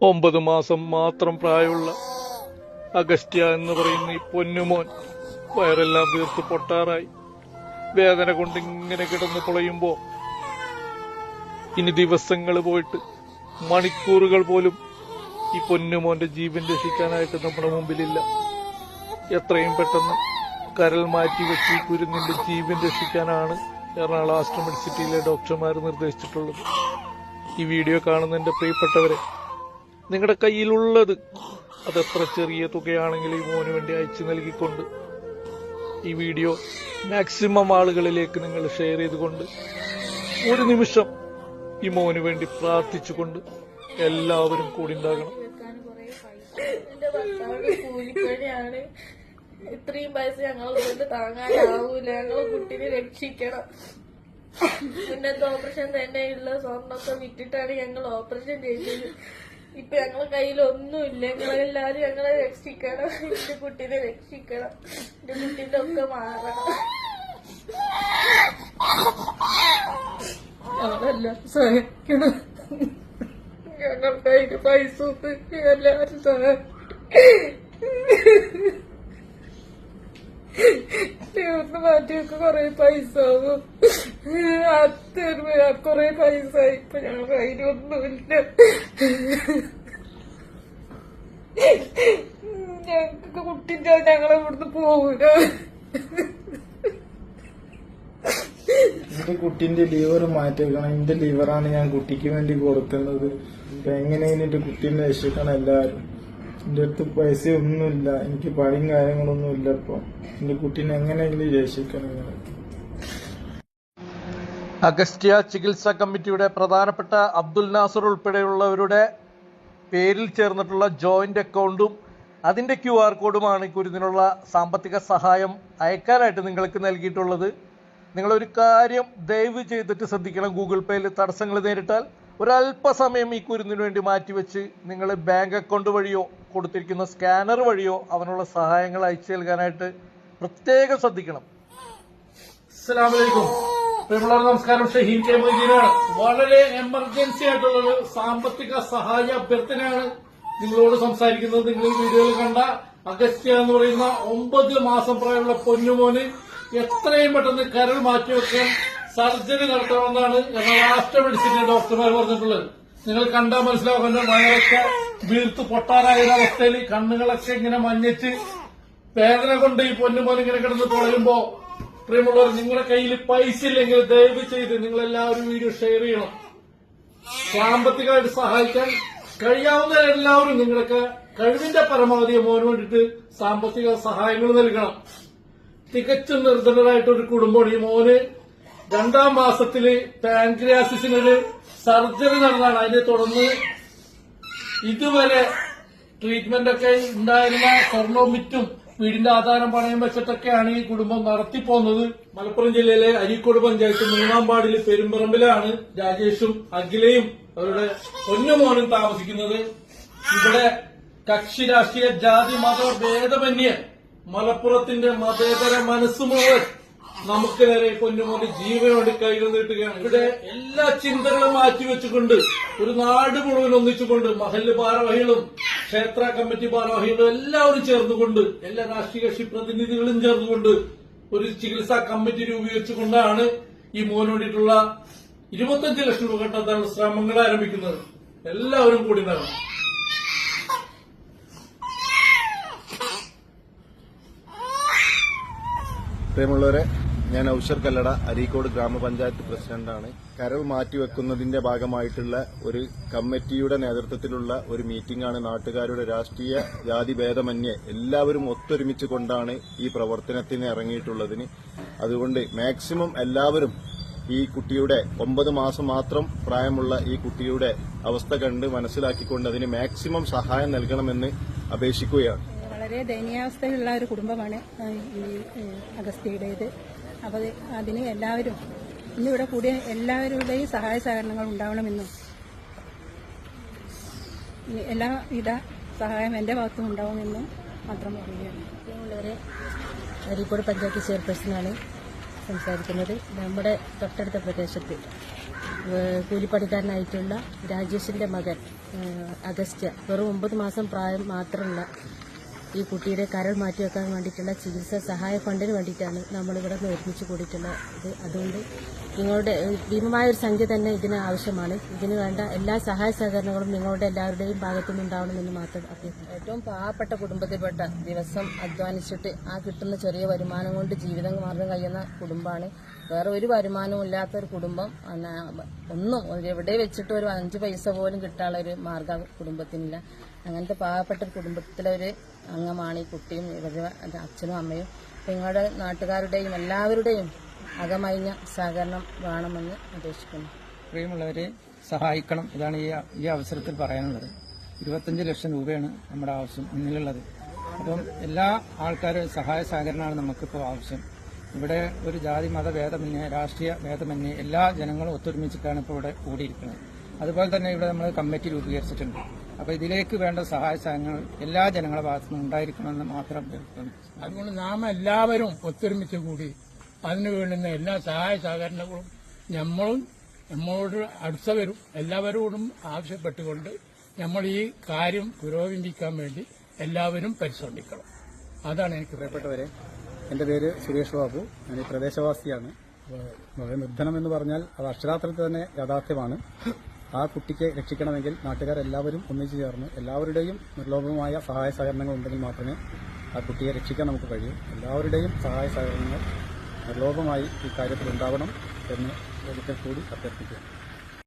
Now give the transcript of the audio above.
ഒമ്പത് മാസം മാത്രം പ്രായമുള്ള അഗസ്റ്റ്യ എന്ന് പറയുന്ന ഈ പൊന്നുമോൻ വയറെല്ലാം വീർത്ത് പൊട്ടാറായി. വേദന കൊണ്ട് ഇങ്ങനെ കിടന്ന് പൊളയുമ്പോ ഇനി ദിവസങ്ങൾ പോയിട്ട് മണിക്കൂറുകൾ പോലും ഈ പൊന്നുമോന്റെ ജീവൻ രക്ഷിക്കാനായിട്ട് നമ്മുടെ മുമ്പിലില്ല. എത്രയും പെട്ടെന്ന് കരൽ മാറ്റി വെച്ച് ഈ കുരുന്നിന്റെ ജീവൻ രക്ഷിക്കാനാണ് എറണാകുളം ആസ്റ്റർ മെഡിസിറ്റിയിലെ ഡോക്ടർമാർ നിർദ്ദേശിച്ചിട്ടുള്ളത്. ഈ വീഡിയോ കാണുന്ന എന്റെ പ്രിയപ്പെട്ടവരെ നിങ്ങളുടെ കയ്യിലുള്ളത്. അതെത്ര ചെറിയ തുകയാണെങ്കിലും ഈ മോന് വേണ്ടി അയച്ചു നൽകിക്കൊണ്ട് ഈ വീഡിയോ മാക്സിമം ആളുകളിലേക്ക് നിങ്ങൾ ഷെയർ ചെയ്തുകൊണ്ട് ഒരു നിമിഷം ഈ മോന് വേണ്ടി പ്രാർത്ഥിച്ചുകൊണ്ട് എല്ലാവരും കൂടി ഉണ്ടാകണം. ഇത്രയും പൈസ ഞങ്ങൾ കൊണ്ട് താങ്ങാനാവൂല. ഞങ്ങൾ കുട്ടീനെ രക്ഷിക്കണം. ഇന്നത്തെ ഓപ്പറേഷൻ തന്നെയുള്ള സ്വർണൊക്കെ വിറ്റിട്ടാണ് ഞങ്ങൾ ഓപ്പറേഷൻ ചെയ്തത്. ഇപ്പൊ ഞങ്ങളെ കയ്യിൽ ഒന്നുമില്ല. ഞങ്ങളെല്ലാരും ഞങ്ങളെ രക്ഷിക്കണം. എന്റെ കുട്ടീനെ രക്ഷിക്കണം. എന്റെ കുട്ടീന്റെ ഒക്കെ മാറണം. ഞങ്ങളെല്ലാം സഹായിക്കണം ഞങ്ങൾക്ക് അതിന് പൈസ ഒന്നും എല്ലാവരും തീർന്ന് മാറ്റിയൊക്കെ കൊറേ പൈസ ആവും. അത്തൊരു കൊറേ പൈസ. ഇപ്പൊ ഞങ്ങൾക്ക് അതിനൊന്നുമില്ല. ഞങ്ങൾക്ക് കുട്ടിന്റെ ഞങ്ങളെ ഇവിടുന്ന് പോകൂല എന്റെ കുട്ടിന്റെ ലിവർ മാറ്റിവെക്കണം എന്റെ ലിവറാണ് ഞാൻ കുട്ടിക്ക് വേണ്ടി കൊടുക്കുന്നത്. എങ്ങനെയും എന്റെ കുട്ടീനെ രക്ഷിക്കണം എല്ലാരും എന്റെ അടുത്ത് പൈസ ഒന്നുമില്ല എനിക്ക് പണിയും കാര്യങ്ങളൊന്നും ഇല്ല ഇപ്പൊ. എന്റെ കുട്ടീനെ എങ്ങനെയെങ്കിലും രക്ഷിക്കണം നിങ്ങൾ അഗസ്റ്റിയ ചികിത്സാ കമ്മിറ്റിയുടെ പ്രധാനപ്പെട്ട അബ്ദുൽ നാസർ ഉൾപ്പെടെയുള്ളവരുടെ പേരിൽ ചേർന്നിട്ടുള്ള ജോയിന്റ് അക്കൗണ്ടും അതിന്റെ ക്യു ആർ കോഡുമാണ് ഈ കുരുന്നിനുള്ള സാമ്പത്തിക സഹായം അയക്കാനായിട്ട് നിങ്ങൾക്ക് നൽകിയിട്ടുള്ളത്. നിങ്ങളൊരു കാര്യം ദയവ് ചെയ്തിട്ട് ശ്രദ്ധിക്കണം. ഗൂഗിൾ പേയിൽ തടസ്സങ്ങൾ നേരിട്ടാൽ ഒരല്പസമയം ഈ കുരുന്നിന് വേണ്ടി മാറ്റിവെച്ച് നിങ്ങൾ ബാങ്ക് അക്കൗണ്ട് വഴിയോ കൊടുത്തിരിക്കുന്ന സ്കാനർ വഴിയോ അവനുള്ള സഹായങ്ങൾ അയച്ചു നൽകാനായിട്ട് പ്രത്യേകം ശ്രദ്ധിക്കണം. നമസ്കാരം. ഷഹീൻ കെ. മൊയ്തീനാണ്. വളരെ എമർജൻസി ആയിട്ടുള്ള ഒരു സാമ്പത്തിക സഹായ അഭ്യർത്ഥനയാണ് നിങ്ങളോട് സംസാരിക്കുന്നത്. നിങ്ങൾ ഈ വീഡിയോയിൽ കണ്ട അഗസ്റ്റ്യ എന്ന് പറയുന്ന ഒമ്പത് മാസം പ്രായമുള്ള പൊന്നുമോന് എത്രയും പെട്ടെന്ന് കരൾ മാറ്റിവെക്കാൻ സർജറി നടത്തണമെന്നാണ് എറണാകുളം മെഡിസിന്റെ ഡോക്ടർമാർ പറഞ്ഞിട്ടുള്ളത്. നിങ്ങൾ കണ്ടാൽ മനസ്സിലാവുന്ന വയറൊക്കെ വീർത്ത് പൊട്ടാറായ ഒരവസ്ഥയിൽ കണ്ണുകളൊക്കെ ഇങ്ങനെ മഞ്ഞിച്ച് വേദന കൊണ്ട് ഈ പൊന്നുപോലെ ഇങ്ങനെ കിടന്ന് തുടരുമ്പോ പ്രിയമുള്ളവർ നിങ്ങളുടെ കയ്യിൽ പൈസ ഇല്ലെങ്കിൽ ദയവ് ചെയ്ത് നിങ്ങൾ എല്ലാവരും വീഡിയോ ഷെയർ ചെയ്യണം. സാമ്പത്തികമായിട്ട് സഹായിക്കാൻ കഴിയാവുന്ന എല്ലാവരും നിങ്ങൾക്ക് കഴിവിന്റെ പരമാവധി മോന് വേണ്ടിയിട്ട് സാമ്പത്തിക സഹായങ്ങൾ നൽകണം. തികച്ചും നിർധനരായിട്ട് ഒരു കുടുംബമാണ് ഈ മോന്. രണ്ടാം മാസത്തിൽ പാൻക്രിയാസിസിനൊരു സർജറി നടന്നാണ്. അതിനെ തുടർന്ന് ഇതുവരെ ട്രീറ്റ്മെന്റ് ഒക്കെ ഉണ്ടായിരുന്ന സ്വർണവും വിറ്റും വീടിന്റെ ആധാരം പണയം വെച്ചിട്ടൊക്കെയാണ് ഈ കുടുംബം നടത്തിപ്പോന്നത്. മലപ്പുറം ജില്ലയിലെ അരീക്കോട് പഞ്ചായത്ത് മൂന്നാം വാർഡിൽ പെരുമ്പറമ്പിലാണ് രാജേഷും അഖിലയും അവരുടെ പൊന്നുമോനും താമസിക്കുന്നത്. ഇവിടെ കക്ഷി രാഷ്ട്രീയ ജാതി മത ഭേദമന്യേ മലപ്പുറത്തിന്റെ മതേതര മനസ്സ് മുഴുവൻ നമുക്ക് നേരെ പൊന്നുമോന്റെ ജീവനോട് കൈകൾ നീട്ടുകയാണ്. ഇവിടെ എല്ലാ ചിന്തകളും മാറ്റിവെച്ചുകൊണ്ട് ഒരു നാട് മുഴുവൻ ഒന്നിച്ചുകൊണ്ട് മഹല്ല് ഭാരവാഹികളും ക്ഷേത്ര കമ്മിറ്റി ഭാരവാഹികളും എല്ലാവരും ചേർന്നുകൊണ്ട് എല്ലാ രാഷ്ട്രീയ കക്ഷി പ്രതിനിധികളും ചേർന്നുകൊണ്ട് ഒരു ചികിത്സാ കമ്മിറ്റി രൂപീകരിച്ചുകൊണ്ടാണ് ഈ മോന് വേണ്ടിയിട്ടുള്ള ഇരുപത്തഞ്ച് ലക്ഷം രൂപ കണ്ടെത്താനുള്ള ശ്രമങ്ങൾ ആരംഭിക്കുന്നത്. എല്ലാവരും കൂടി നടന്നു. പ്രിയമുള്ളവരെ ഞാൻ ഔഷർ കല്ലട അരീക്കോട് ഗ്രാമപഞ്ചായത്ത് പ്രസിഡന്റാണ്. കരൾ മാറ്റിവെക്കുന്നതിന്റെ ഭാഗമായിട്ടുള്ള ഒരു കമ്മിറ്റിയുടെ നേതൃത്വത്തിലുള്ള ഒരു മീറ്റിംഗ് ആണ് നാട്ടുകാരുടെ രാഷ്ട്രീയ ജാതി ഭേദമന്യേ എല്ലാവരും ഒത്തൊരുമിച്ച് കൊണ്ടാണ് ഈ പ്രവർത്തനത്തിന് ഇറങ്ങിയിട്ടുള്ളതിന്. അതുകൊണ്ട് മാക്സിമം എല്ലാവരും ഈ കുട്ടിയുടെ ഒമ്പത് മാസം മാത്രം പ്രായമുള്ള ഈ കുട്ടിയുടെ അവസ്ഥ കണ്ട് മനസ്സിലാക്കിക്കൊണ്ട് അതിന് മാക്സിമം സഹായം നൽകണമെന്ന് അപേക്ഷിക്കുകയാണ്. വളരെ ദയനീയാവസ്ഥയിലുള്ള ഒരു കുടുംബമാണ് ഈ ഏഹ്, അഗസ്ത്യയുടേത്. അപ്പോൾ അത് അതിന് എല്ലാവരും ഇന്നിവിടെ കൂടിയ എല്ലാവരുടെയും സഹായ സഹകരണങ്ങൾ ഉണ്ടാവണമെന്നും എല്ലാവിധ സഹായം എന്റെ ഭാഗത്തും ഉണ്ടാവുമെന്നും മാത്രം പറയുകയാണ്. ഉള്ളവരെ അരീക്കോട് പഞ്ചായത്ത് ചെയർപേഴ്സണാണ് സംസാരിക്കുന്നത്. നമ്മുടെ തൊട്ടടുത്ത പ്രദേശത്ത് കൂലിപ്പണിക്കാരനായിട്ടുള്ള രാജേഷിന്റെ മകൻ അഗസ്റ്റ് വെറും ഒമ്പത് മാസം പ്രായം മാത്രമുള്ള ഈ കുട്ടിയുടെ കരൾ മാറ്റിവെക്കാൻ വേണ്ടിയിട്ടുള്ള ചികിത്സ സഹായ ഫണ്ടിന് വേണ്ടിയിട്ടാണ് നമ്മളിവിടെ നിന്ന് ഒരുമിച്ച് കൂടിയിട്ടുള്ളത്. അതുകൊണ്ട് നിങ്ങളുടെ ഭീമമായ ഒരു സംഖ്യ തന്നെ ഇതിന് ആവശ്യമാണ്. ഇതിന് വേണ്ട എല്ലാ സഹായ സഹകരണങ്ങളും നിങ്ങളുടെ എല്ലാവരുടെയും ഭാഗത്തു നിന്നുണ്ടാവണമെന്ന് മാത്രം അഭ്യർത്ഥിക്കുന്നു. ഏറ്റവും പാവപ്പെട്ട കുടുംബത്തിൽപ്പെട്ട ദിവസം അധ്വാനിച്ചിട്ട് ആ കിട്ടുന്ന ചെറിയ വരുമാനം കൊണ്ട് ജീവിതം മാർഗം കഴിയുന്ന കുടുംബമാണ് വേറെ ഒരു വരുമാനവും ഇല്ലാത്ത ഒരു കുടുംബം ഒന്നും എവിടെ വെച്ചിട്ട് ഒരു അഞ്ച് പൈസ പോലും കിട്ടാനുള്ള ഒരു മാർഗ കുടുംബത്തിനില്ല. അങ്ങനത്തെ പാവപ്പെട്ട ഒരു കുടുംബത്തിലെ ഒരു അംഗമാണ് ഈ കുട്ടിയും അച്ഛനും അമ്മയും. നിങ്ങളുടെ നാട്ടുകാരുടെയും എല്ലാവരുടെയും അകമഴിഞ്ഞ സഹകരണം വേണമെന്ന് അപേക്ഷിക്കുന്നു. പ്രിയമുള്ളവരെ സഹായിക്കണം. ഇതാണ് ഈ ഈ അവസരത്തിൽ പറയാനുള്ളത്. ഇരുപത്തഞ്ച് ലക്ഷം രൂപയാണ് നമ്മുടെ ആവശ്യം മുന്നിലുള്ളത്. അപ്പം എല്ലാ ആൾക്കാരും സഹായ സഹകരണമാണ് നമുക്കിപ്പോൾ ആവശ്യം. ഇവിടെ ഒരു ജാതി മത ഭേദമന്യേ രാഷ്ട്രീയ ഭേദമന്യേ എല്ലാ ജനങ്ങളും ഒത്തൊരുമിച്ചിട്ടാണ് ഇപ്പോൾ ഇവിടെ കൂടിയിരിക്കുന്നത്. അതുപോലെ തന്നെ ഇവിടെ നമ്മൾ കമ്മിറ്റി രൂപീകരിച്ചിട്ടുണ്ട്. അപ്പോൾ ഇതിലേക്ക് വേണ്ട സഹായ സഹായങ്ങൾ എല്ലാ ജനങ്ങളുടെ ഭാഗത്തു നിന്നും ഉണ്ടായിരിക്കണമെന്ന് മാത്രം അഭ്യർത്ഥിക്കുന്നു. അതുകൊണ്ട് നാം എല്ലാവരും ഒത്തൊരുമിച്ച് കൂടി അതിനു വേണ്ടുന്ന എല്ലാ സഹായ സഹകരണങ്ങളും നമ്മളും നമ്മളോട് അടുത്തവരും എല്ലാവരോടും ആവശ്യപ്പെട്ടുകൊണ്ട് നമ്മൾ ഈ കാര്യം പുരോഗമിക്കാൻ വേണ്ടി എല്ലാവരും പരിശ്രമിക്കണം. അതാണ് എനിക്ക്. പ്രിയപ്പെട്ടവരെ എന്റെ പേര് സുരേഷ് ബാബു. ഞാൻ ഈ പ്രദേശവാസിയാണ്. വളരെ നിർധനം എന്ന് പറഞ്ഞാൽ അത് അക്ഷരാർത്ഥത്തിൽ തന്നെ യാഥാർത്ഥ്യമാണ്. ആ കുട്ടിക്ക് രക്ഷിക്കണമെങ്കിൽ നാട്ടുകാർ എല്ലാവരും ഒന്നിച്ചു ചേർന്ന് എല്ലാവരുടെയും നിർലോഭമായ സഹായ സഹകരണങ്ങൾ ഉണ്ടെങ്കിൽ മാത്രമേ ആ കുട്ടിയെ രക്ഷിക്കാൻ നമുക്ക് കഴിയൂ. എല്ലാവരുടെയും സഹായ സഹകരണങ്ങൾ നിർലോഭമായി ഈ കാര്യത്തിൽ ഉണ്ടാവണം എന്ന് ഒരിക്കൽ കൂടി അഭ്യർത്ഥിക്കുന്നു.